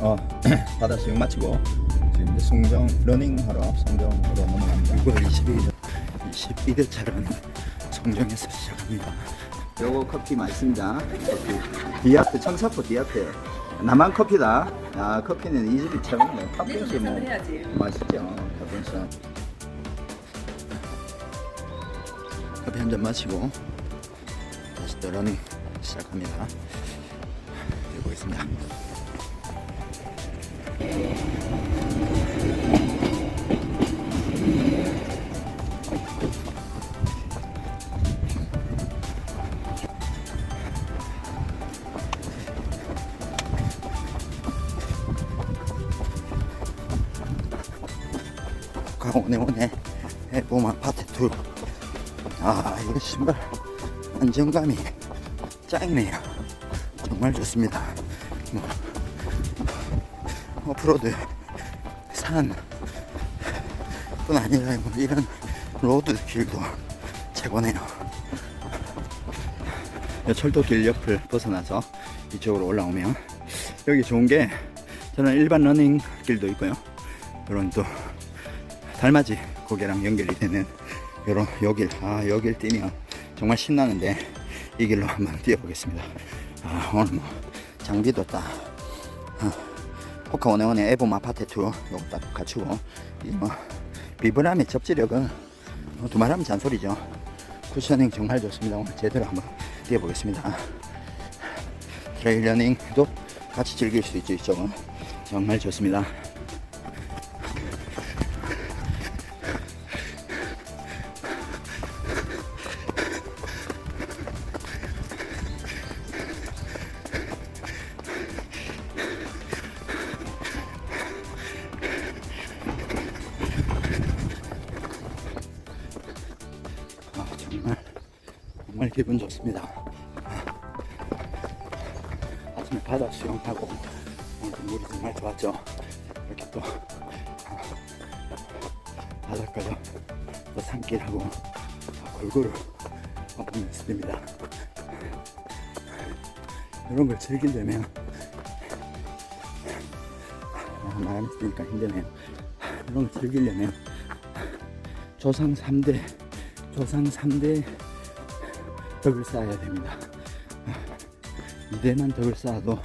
어, 바다 수영 마치고 지금 이제 송정 러닝하러 송정으로 넘어갑니다. 6월 22일 22대 차는 송정에서 시작합니다. 요거 커피 맛있습니다. 커피. 디아트 청사포 디아트. 남한 커피다. 아 커피는 이 집이 최고네. 팥빙수 뭐 해야지. 맛있죠. 팥빙수. 커피 한 잔 마시고 다시 또 러닝 시작합니다. 들고 있습니다. 가오네 오네 해보만 파트 2. 아 이거 신발 안정감이 짱이네요. 정말 좋습니다. 뭐 오프로드 산 뿐 아니라 뭐 이런 로드 길도 최고네요. 이 철도길 옆을 벗어나서 이쪽으로 올라오면 여기 좋은 게 저는 일반 러닝 길도 있고요. 이런 또 달맞이 고개랑 연결이 되는 요런 여길 아 여길 뛰면 정말 신나는데 이 길로 한번 뛰어보겠습니다. 아 오늘 뭐 장비도 딱 어, 원해원의 에봄 아파트 2 요거 딱 갖추고 이뭐 비브람의 접지력은 뭐 두말하면 잔소리죠. 쿠셔닝 정말 좋습니다. 오늘 제대로 한번 뛰어보겠습니다. 트레일 러닝도 같이 즐길 수 있죠. 이쪽은 정말 좋습니다. 정말 기분 좋습니다. 아침에 바다 수영하고 오늘 물이 정말 좋았죠. 이렇게 또 바닷가도 또 산길하고 골고루 보면 있습니다. 이런 걸 즐기려면 아, 말했으니까 힘드네요. 이런 걸 즐기려면 조상 3대 조상 3대 덕을 쌓아야 됩니다. 이대만 덕을 쌓아도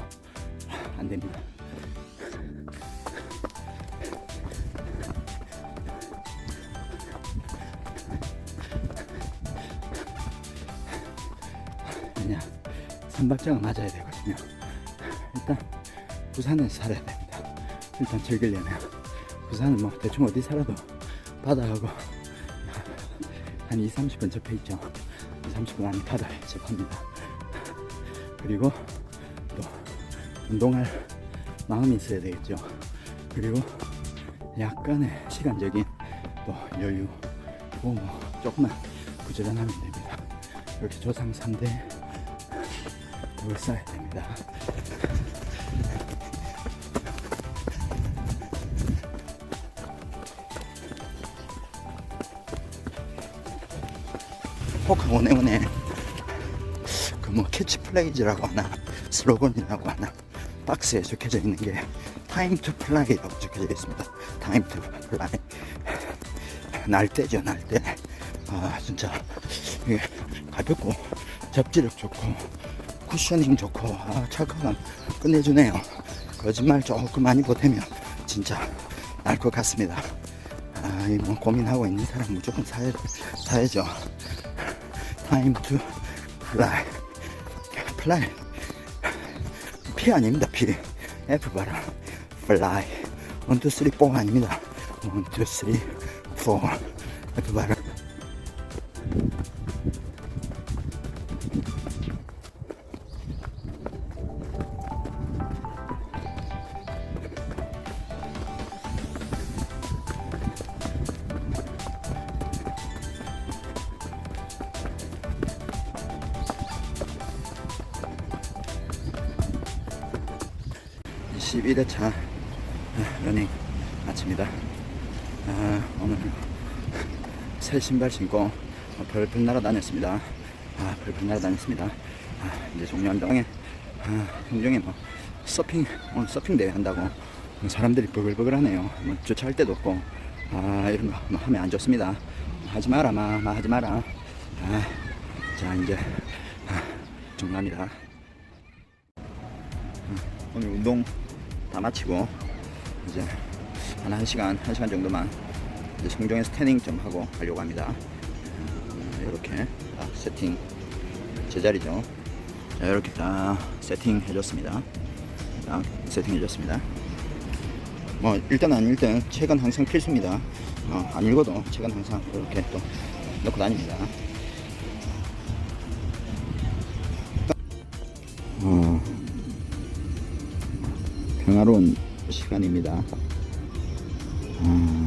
안 됩니다. 그냥 선박자가 맞아야 되거든요. 일단 부산에서 살아야 됩니다. 일단 즐기려면 부산은 뭐 대충 어디 살아도 바다하고 한 2, 30분 접해 있죠. 2, 30분 안에 바다에 접합니다. 그리고 또 운동할 마음이 있어야 되겠죠. 그리고 약간의 시간적인 또 여유, 뭐, 뭐 조금만 부지런하면 됩니다. 이렇게 조상 3대 을 쌓아야 됩니다. 포카 원해원에 그뭐 캐치플레이즈라고 하나 슬로건이라고 하나 박스에 적혀져 있는 게 타임 투 플라이라고 적혀져 있습니다. 타임 투 플라이 날때죠 날때 아 진짜 이게 가볍고 접지력 좋고 쿠셔닝 좋고 아 착화감 끝내주네요. 거짓말 조금 많이 보태면 진짜 날 것 같습니다. 아, 이뭐 고민하고 있는 사람 무조건 사야, 사야죠. 타임 투 플라이. 플라이. P 아닙니다, P. F 봐라. 플라이. 1, 2, 3, 4 아닙니다. 1, 2, 3, 4. F 봐라. 11회차 러닝 마칩니다. 아, 오늘 새 신발 신고 벌벌 날아다녔습니다. 아, 벌벌 날아다녔습니다. 아, 이제 종료한 동에 아, 종종에 뭐 서핑 오늘 서핑 대회 한다고 사람들이 버글버글하네요. 뭐 주차할 데도 없고 아 이런 거 뭐 하면 안 좋습니다. 하지 마라 마, 마 하지 마라. 아, 자 이제 아, 정답니다. 음, 오늘 운동 다 마치고 이제 한 1시간, 1시간 정도만 이제 성종에서 태닝 좀 하고 가려고 합니다. 이렇게 딱 세팅 제자리죠. 자, 이렇게 딱 세팅 해줬습니다. 딱 세팅 해줬습니다. 뭐 일단 안 읽든 책은 항상 필수입니다. 어, 안 읽어도 책은 항상 이렇게 또 넣고 다닙니다. 어, 평화로운 시간입니다. 아,